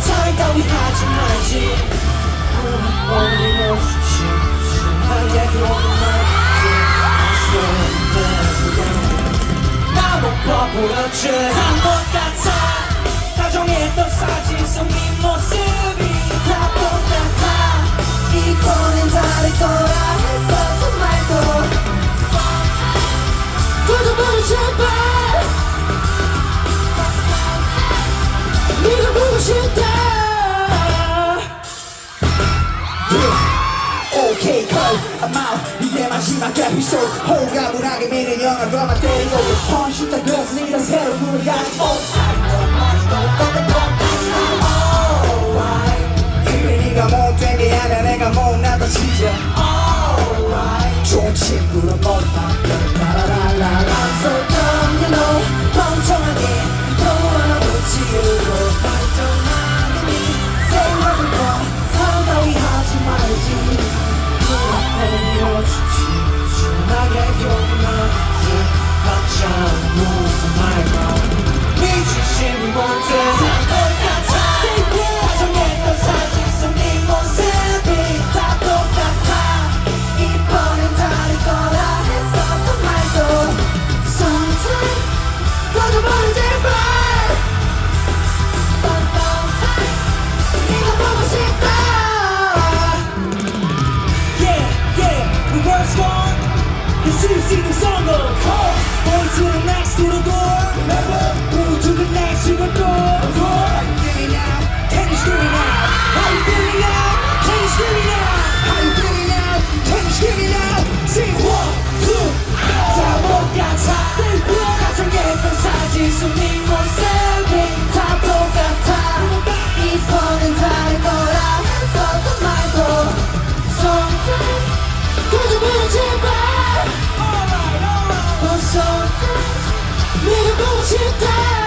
사이 따위 하지 말지 나의 그런 말지 나못 봐보였지 한것 같아 다정했던 사진 속네 모습이 오케이 콜 I'm out 이게 마지막 에피소드. 호가분하게 미는 영화로만 때리고 펀슈터 그것은 이런 새로운 꿈을 가지고 the sun go cold. Going to the max through the door. Never go to the next to the door. door. Give me now. Can you scream me now? How you feeling now? Can you scream me now? How you feeling now? Can you scream me now? Sing one, two, 다 똑같아. 가장 예쁜 사진 숨이 모습이 다 똑같아. 이번엔 다를 거라 했어도 말도. Sometimes. 그저 무너질 바 you go?